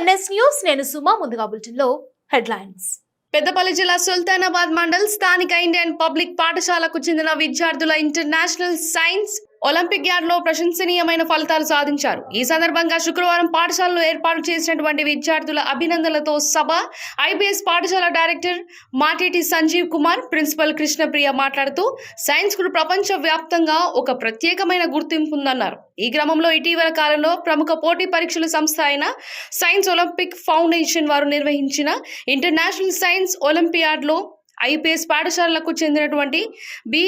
NS news నేను సుమా ముందుగా బులెటిన్లో హెడ్లైన్స్. పెద్దపల్లి జిల్లా సుల్తానాబాద్ మండల్ స్థానిక ఇండియన్ పబ్లిక్ పాఠశాలకు చెందిన విద్యార్థుల ఇంటర్నేషనల్ సైన్స్ ఒలింపిక్ యార్డ్లో ప్రశంసనీయమైన ఫలితాలు సాధించారు. ఈ సందర్భంగా శుక్రవారం పాఠశాలలో ఏర్పాటు చేసినటువంటి విద్యార్థుల అభినందనలతో సభ. ఐపీఎస్ పాఠశాల డైరెక్టర్ మాటిటి సంజీవ్ కుమార్ ప్రిన్సిపల్ కృష్ణప్రియ మాట్లాడుతూ సైన్స్కు ప్రపంచ వ్యాప్తంగా ఒక ప్రత్యేకమైన గుర్తింపు ఉందన్నారు. ఈ క్రమంలో ఇటీవల కాలంలో ప్రముఖ పోటీ పరీక్షల సంస్థ అయిన సైన్స్ ఒలింపిక్ ఫౌండేషన్ వారు నిర్వహించిన ఇంటర్నేషనల్ సైన్స్ ఒలింపియాడ్లో ఐపీఎస్ పాఠశాలలకు చెందినటువంటి బి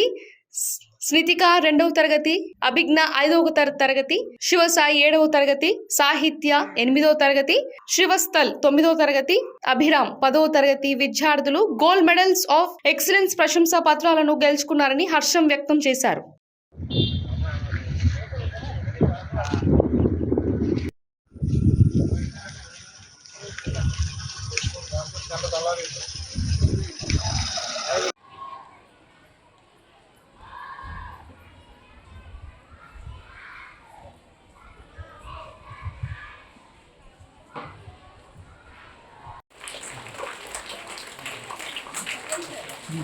స్వితిక రెండవ తరగతి అభిజ్ఞ ఐదవ తరగతి శివసాయి ఏడవ తరగతి సాహిత్య ఎనిమిదవ తరగతి శివస్థల్ తొమ్మిదవ తరగతి అభిరామ్ పదవ తరగతి విద్యార్థులు గోల్డ్ మెడల్స్ ఆఫ్ ఎక్సలెన్స్ ప్రశంసా పత్రాలను గెలుచుకున్నారని హర్షం వ్యక్తం చేశారు. From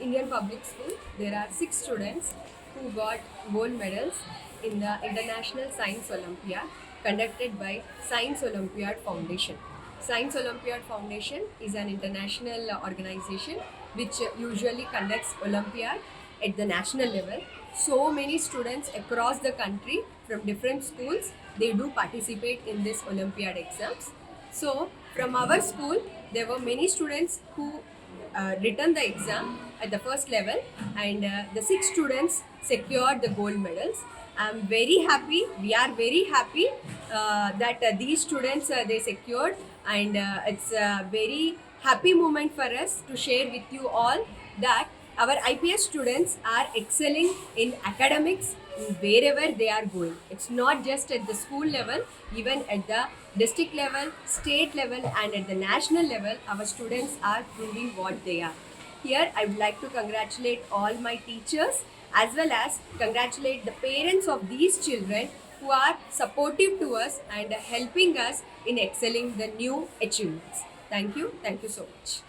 Indian Public School. There are six students who got gold medals in the International Science Olympiad conducted by Science Olympiad Foundation. Science Olympiad Foundation is an international organization which usually conducts Olympiad at the national level. So many students across the country from different schools they do participate in this Olympiad exams. So from our school there were many students who written the exam at the first level and uh, the six students secured the gold medals. I'm very happy we are very happy uh, that uh, these students uh, they secured and uh, it's a very happy moment for us to share with you all that our ips students are excelling in academics wherever they are going. It's not just at the school level even at the district level state level and at the national level our students are proving what they are. Here i would like to congratulate all my teachers as well as congratulate the parents of these children who are supportive to us and helping us in excelling the new achievements. Thank you. Thank you so much